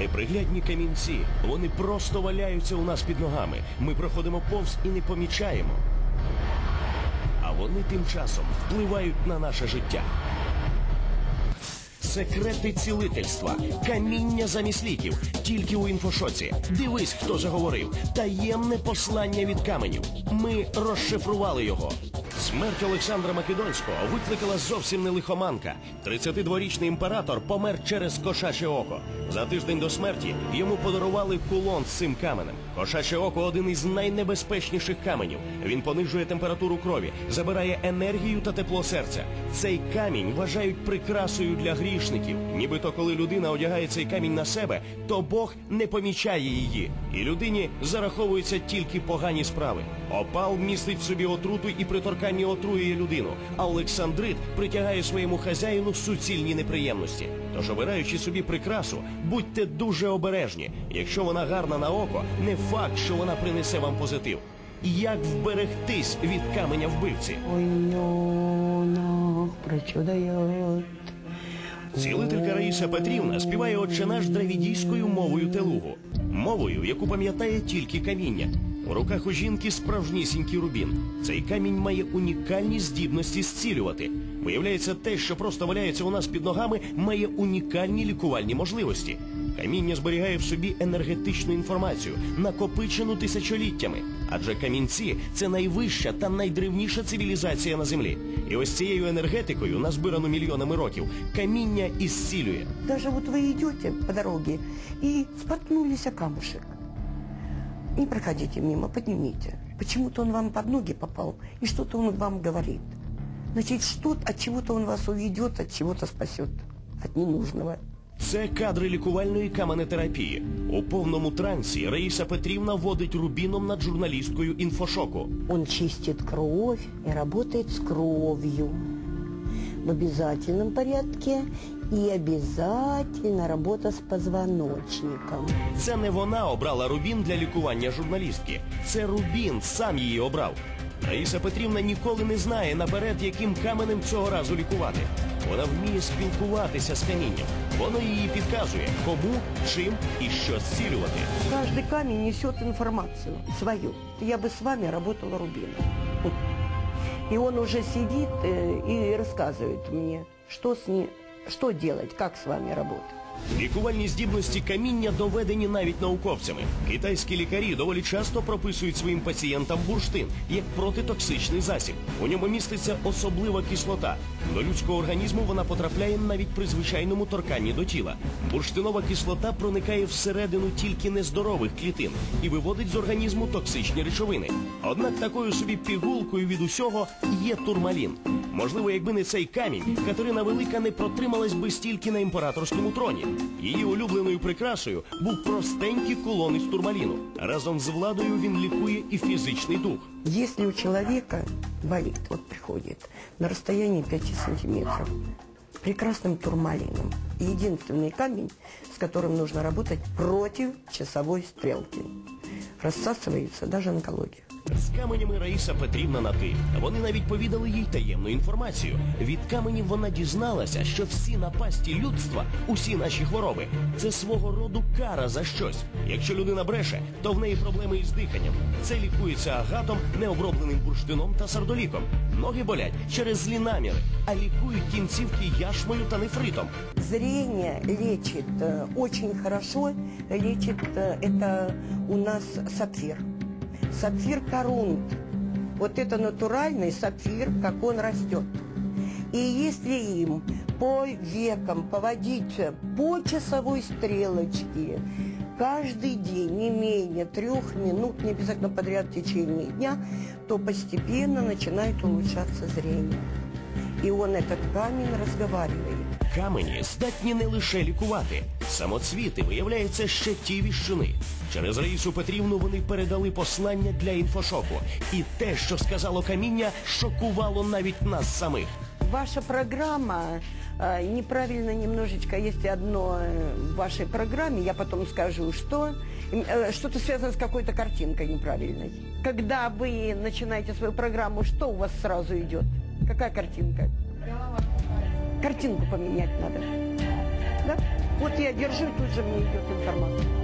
Неприглядні камінці, вони просто валяються у нас під ногами. Ми проходимо повз і не помічаємо. А вони тим часом впливають на наше життя. Секрети цілительства, каміння замість ліків, тільки у інфошоці. Дивись, хто заговорив. Таємне послання від каменів. Ми розшифрували його. Смерть Олександра Македонського викликала зовсім не лихоманка. 32-річний імператор помер через кошаче око. За тиждень до смерті йому подарували кулон з цим каменем. Кошаче око один із найнебезпечніших каменів. Він понижує температуру крові, забирає енергію та тепло серця. Цей камінь вважають прикрасою для грішників. Нібито коли людина одягає цей камінь на себе, то Бог не помічає її, і людині зараховуються тільки погані справи. Опал містить в собі отруту і при торканні отруює людину. А Олександрит притягає своєму хазяїну суцільні неприємності. Тож, обираючи собі прикрасу, будьте дуже обережні. Якщо вона гарна на око, не факт, що вона принесе вам позитив. Як вберегтись від каменя вбивці? Цілителька Раїса Петрівна співає «Отче наш» дравідійською мовою телугу, мовою, яку пам'ятає тільки каміння. У руках у жінки справжнісінький рубін. Цей камінь має унікальні здібності зцілювати. Виявляється, те, що просто валяється у нас під ногами, має унікальні лікувальні можливості. Каміння зберігає в собі енергетичну інформацію, накопичену тисячоліттями. Адже камінці це найвища та найдревніша цивілізація на землі. І ось цією енергетикою, назбирану мільйонами років, каміння і зцілює. Даже вот вы идете по дороге и споткнулись о камушек. Не проходите мимо, поднимите. Почему-то он вам под ноги попал, и что-то он вам говорит. Значит, что от чего-то он вас уведет, от чего-то спасет. От ненужного. Це кадри лікувальної каменетерапії. У повному трансі Раїса Петрівна водить рубіном над журналісткою інфошоку. Он чистит кровь и работает с кровью В обязательном порядке и обязательно работа с позвоночником. Це не вона обрала рубін для лікування журналістки. Це рубін сам її обрав. Раїса Петрівна ніколи не знає наперед, яким каменем цього разу лікувати. Вона вміє спілкуватися з камінням. Воно її підказує, кому, чим і що зцілювати. Каждый камень несет информацию свою. Я бы с вами работала рубином. И он уже сидит э, и рассказывает мне, что с ней, что делать, как с вами работать. Лікувальні здібності каміння доведені навіть науковцями. Китайські лікарі доволі часто прописують своїм пацієнтам бурштин як протитоксичний засіб. У ньому міститься особлива кислота. До людського організму вона потрапляє навіть при звичайному торканні до тіла. Бурштинова кислота проникає всередину тільки нездорових клітин і виводить з організму токсичні речовини. Однак такою собі пігулкою від усього є турмалін. Можливо, якби не цей камінь, Катерина Велика не протрималась би стільки на імператорському троні. Її улюбленою прикрасою був простенький кулон із турмаліну. Разом з владою він лікує і фізичний дух. Если у человека болит, вот приходит на расстоянии 5 сантиметров, прекрасным турмалином. Единственный камень, с которым нужно работать против часовой стрелки. Рассасывается даже онкология. З каменями Раїса Петрівна на ти. Вони навіть повідали їй таємну інформацію. Від каменів вона дізналася, що всі напасті людства, усі наші хвороби, це свого роду кара за щось. Якщо людина бреше, то в неї проблеми із диханням. Це лікується агатом, необробленим бурштином та сардоліком. Ноги болять через злі наміри, а лікують кінцівки яшмою та нефритом. Зрение лечит э, очень хорошо, лечит э, это у нас сапфир. Сапфир корунт. Вот это натуральный сапфир, как он растет. И если им по векам поводить по часовой стрелочке каждый день не менее трех минут, не обязательно подряд в течение дня, то постепенно начинает улучшаться зрение. И он этот камень разговаривает. Камені здатні не лише лікувати. Самоцвіти, виявляється, ще ті віщуни. Через Раїсу Петрівну вони передали послання для інфошоку. І те, що сказало каміння, шокувало навіть нас самих. Ваша программа э, неправильно немножечко есть одно э, в вашей программе, я потом скажу, что э, что-то связано с какой-то картинкой неправильной. Когда вы начинаете свою программу, что у вас сразу идет? Какая картинка? Картинку поменять надо. Да? Вот я держу, и тут же мне идет информация.